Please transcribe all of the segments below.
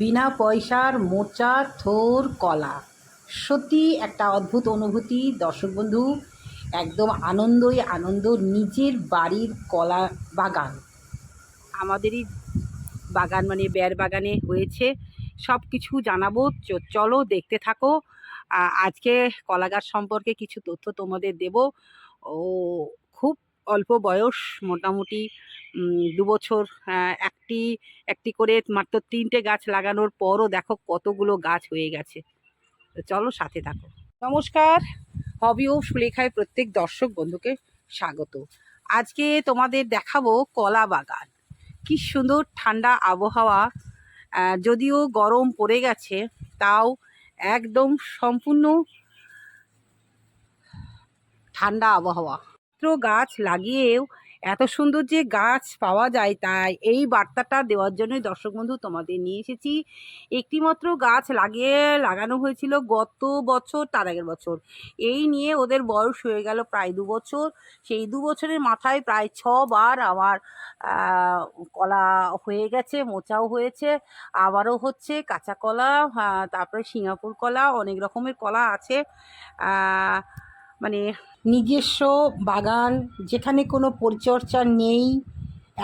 বিনা পয়সার মোচা, থোর, কলা। সত্যি একটা অদ্ভুত অনুভূতি, দর্শক বন্ধু। একদম আনন্দই আনন্দ, নিজের বাড়ির কলা বাগান। আমাদেরই বাগান মানে বেয়ার বাগানে হয়েছে। সব কিছু জানাব চলো দেখতে থাকো। আজকে কলা গাছ সম্পর্কে কিছু তথ্য তোমাদের দেব। ও, খুব অল্প বয়স, মোটামুটি দু বছর একটি একটি করে মাত্র তিনটে গাছ লাগানোর পরও দেখো কতগুলো গাছ হয়ে গেছে। তো চলো সাথে থাকো। নমস্কার, হবি ও সুলেখায় প্রত্যেক দর্শক বন্ধুকে স্বাগত। আজকে তোমাদের দেখাবো কলা বাগান। কি সুন্দর ঠান্ডা আবহাওয়া যদিও গরম পড়ে গেছে, তাও একদম সম্পূর্ণ ঠান্ডা আবহাওয়া। মাত্র গাছ লাগিয়েও এত সুন্দর যে গাছ পাওয়া যায় তাই এই বার্তাটা দেওয়ার জন্যই দর্শক বন্ধু তোমাদের নিয়ে এসেছি। একটিমাত্র গাছ লাগিয়ে লাগানো হয়েছিল গত বছর, তার আগের বছর। এই নিয়ে ওদের বয়স হয়ে গেল প্রায় দু বছর। সেই দু বছরের মাথায় প্রায় ছবার আমার কলা হয়ে গেছে, মোচাও হয়েছে। আবারও হচ্ছে কাঁচা কলা তারপরে সিঙ্গাপুর কলা, অনেক রকমের কলা আছে। মানে নিজস্ব বাগান, যেখানে কোনো পরিচর্যা নেই,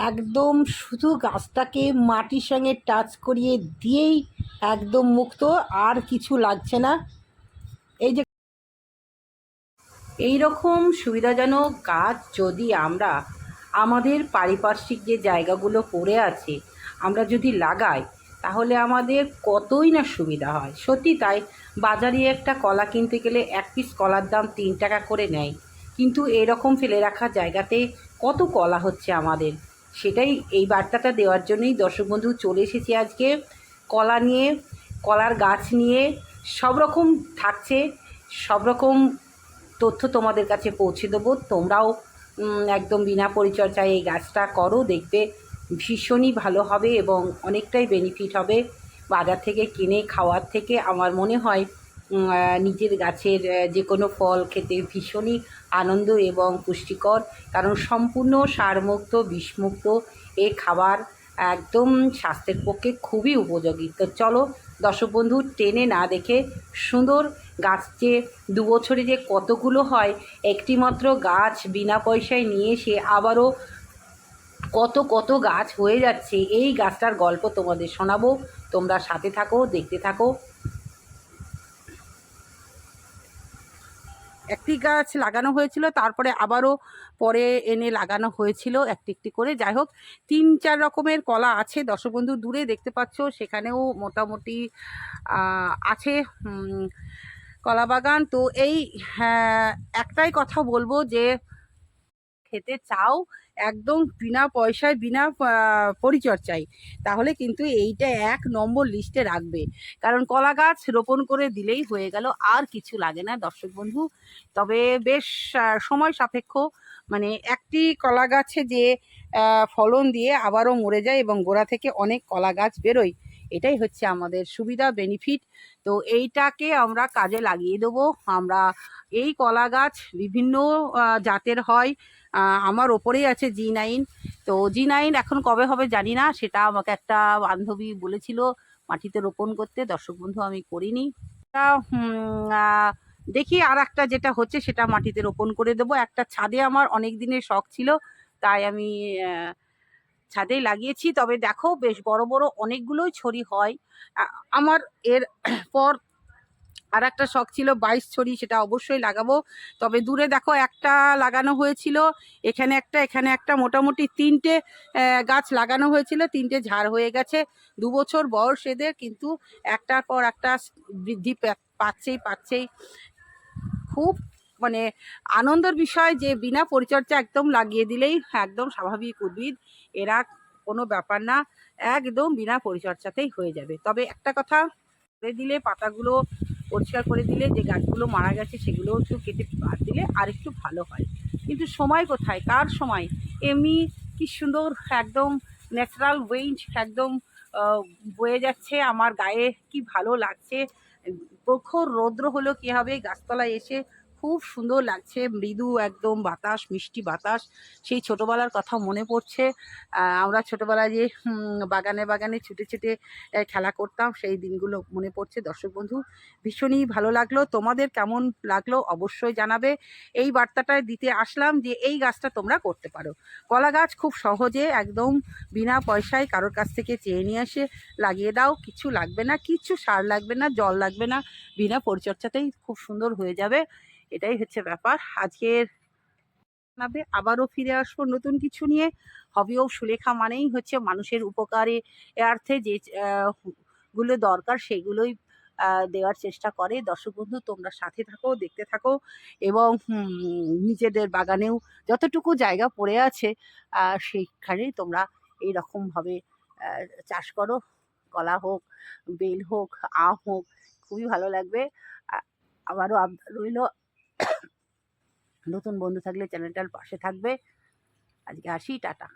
একদম শুধু গাছটাকে মাটির সঙ্গে টাচ করিয়ে দিয়েই একদম মুক্ত, আর কিছু লাগছে না। এই যে এই রকম সুবিধাজনক গাছ যদি আমরা আমাদের পারিপার্শ্বিক যে জায়গাগুলো পড়ে আছে, আমরা যদি লাগাই তাহলে আমাদের কতই না সুবিধা হয়। সত্যি তাই, বাজারে একটা কলা কিনতে গেলে এক পিস কলার দাম তিন টাকা করে নেয়। কিন্তু এরকম ফেলে রাখা জায়গাতে কত কলা হচ্ছে আমাদের? সেটাই এই বার্তাটা দেওয়ার জন্যই দর্শক বন্ধু চলে এসেছি আজকে। কলা নিয়ে, কলার গাছ নিয়ে সব রকম থাকছে, সব রকম তথ্য তোমাদের কাছে পৌঁছে দেবো। তোমরাও একদম বিনা পরিচর্যায় এই গাছটা করো, দেখবে ভীষণই ভালো হবে এবং অনেকটাই বেনিফিট হবে। বাজার থেকে কিনে খাওয়ার থেকে আমার মনে হয় নিজের গাছের যে কোনো ফল খেতে ভীষণই আনন্দ এবং পুষ্টিকর। কারণ সম্পূর্ণ সারমুক্ত, বিষমুক্ত এ খাবার একদম স্বাস্থ্যের পক্ষে খুবই উপযোগী। তো চলো দর্শক বন্ধু, টেনে না দেখে সুন্দর গাছ যে দু বছরে যে কতগুলো হয়, একটিমাত্র গাছ বিনা পয়সায় নিয়ে এসে আবারও কত কত গাছ হয়ে যাচ্ছে এই গাছটার গল্প তোমাদের শোনাবো। তোমরা সাথে থাকো দেখতে থাকো। একটি গাছ লাগানো হয়েছিল তারপরে আবারও পরে এনে লাগানো হয়েছিল একটি একটি করে। যাই হোক তিন চার রকমের কলা আছে দর্শকবন্ধু দূরে দেখতে পাচ্ছ সেখানেও মোটামুটি আছে কলা বাগান। তো এই হ্যাঁ, একটাই কথা বলব যে খেতে চাও একদম বিনা পয়সায় বিনা আহ, পরিচর্যায় তাহলে কিন্তু এইটা এক নম্বর লিস্টে রাখবে। কারণ কলা গাছ রোপণ করে দিলেই হয়ে গেল আর কিছু লাগে না দর্শক বন্ধু। তবে বেশ সময় সাপেক্ষ মানে একটি কলা গাছে যে ফলন দিয়ে আবারও মরে যায় এবং গোড়া থেকে অনেক কলা গাছ বেরোয় এটাই হচ্ছে আমাদের সুবিধা বেনিফিট তো এইটাকে আমরা কাজে লাগিয়ে দেবো। আমরা এই কলা গাছ বিভিন্ন জাতের হয় আমার ওপরেই আছে জি নাইন তো জি নাইন এখন কবে হবে জানি না সেটা আমাকে একটা বান্ধবী বলেছিল মাটিতে রোপণ করতে দর্শক বন্ধু আমি করিনি। তা, দেখি আর একটা যেটা হচ্ছে সেটা মাটিতে রোপণ করে দেবো। একটা ছাদে আমার অনেক দিনের শখ ছিল তাই আমি ছাদেই লাগিয়েছি। তবে দেখো বেশ বড় বড় অনেকগুলোই ছড়ি হয়। আমার এর পর আর একটা শখ ছিল বাইশ ছড়ি, সেটা অবশ্যই লাগাবো। তবে দূরে দেখো একটা লাগানো হয়েছিল, এখানে একটা এখানে একটা, মোটামুটি তিনটে গাছ লাগানো হয়েছিল, তিনটে ঝাড় হয়ে গেছে। দু বছর বয়স এদের, কিন্তু একটার পর একটা বৃদ্ধি পাচ্ছেই পাচ্ছেই। খুব মানে আনন্দের বিষয় যে বিনা পরিচর্যা একদম লাগিয়ে দিলেই একদম স্বাভাবিক উদ্ভিদ। এরা কোনো ব্যাপার না, একদম বিনা পরিচর্যাতেই হয়ে যাবে। তবে একটা কথা দিলে পাতাগুলো পরিষ্কার করে দিলে যে গাছগুলো মারা গেছে সেগুলো একটু কেটে দিলে আর একটু ভালো হয়। কিন্তু সময় কোথায়? কার সময়? এমনি কি সুন্দর একদম ন্যাচারাল ওয়েঞ্জ একদম বয়ে যাচ্ছে, আমার গায়ে কি ভালো লাগছে। প্রখর রৌদ্র হলো কী হবে? গাছতলায় এসে খুব সুন্দর লাগছে। মৃদু একদম বাতাস, মিষ্টি বাতাস। সেই ছোটোবেলার কথা মনে পড়ছে। আমরা ছোটোবেলায় যে বাগানে বাগানে ছুটে ছুটে খেলা করতাম, সেই দিনগুলো মনে পড়ছে দর্শক বন্ধু। ভীষণই ভালো লাগল। তোমাদের কেমন লাগল অবশ্যই জানাবে। এই বার্তাটা দিতে আসলাম যে, এই গাছটা তোমরা করতে পারো। কলা গাছ খুব সহজে একদম বিনা পয়সায় কারোর কাছ থেকে চেয়ে নিয়ে এসে লাগিয়ে দাও। কিছু লাগবে না, কিছু সার লাগবে না, জল লাগবে না। বিনা পরিচর্যাতেই খুব সুন্দর হয়ে যাবে। এটাই হচ্ছে ব্যাপার। আজকের জানাবে আবারও ফিরে আসব নতুন কিছু নিয়ে। হবিও সুলেখা মানেই হচ্ছে মানুষের উপকারে অর্থে যে গুলো দরকার সেগুলোই দেওয়ার চেষ্টা করে। দর্শক বন্ধু তোমরা সাথে থাকো দেখতে থাকো এবং নিজেদের বাগানেও যতটুকু জায়গা পড়ে আছে আহ, সেইখানেই তোমরা এই রকমভাবে চাষ করো। কলা হোক বেল হোক আম হোক খুবই ভালো লাগবে। আবারও রইল। নতুন বন্ধু থাকলে চ্যানেলটার পাশে থাকবে। আজকে আসি টাটা।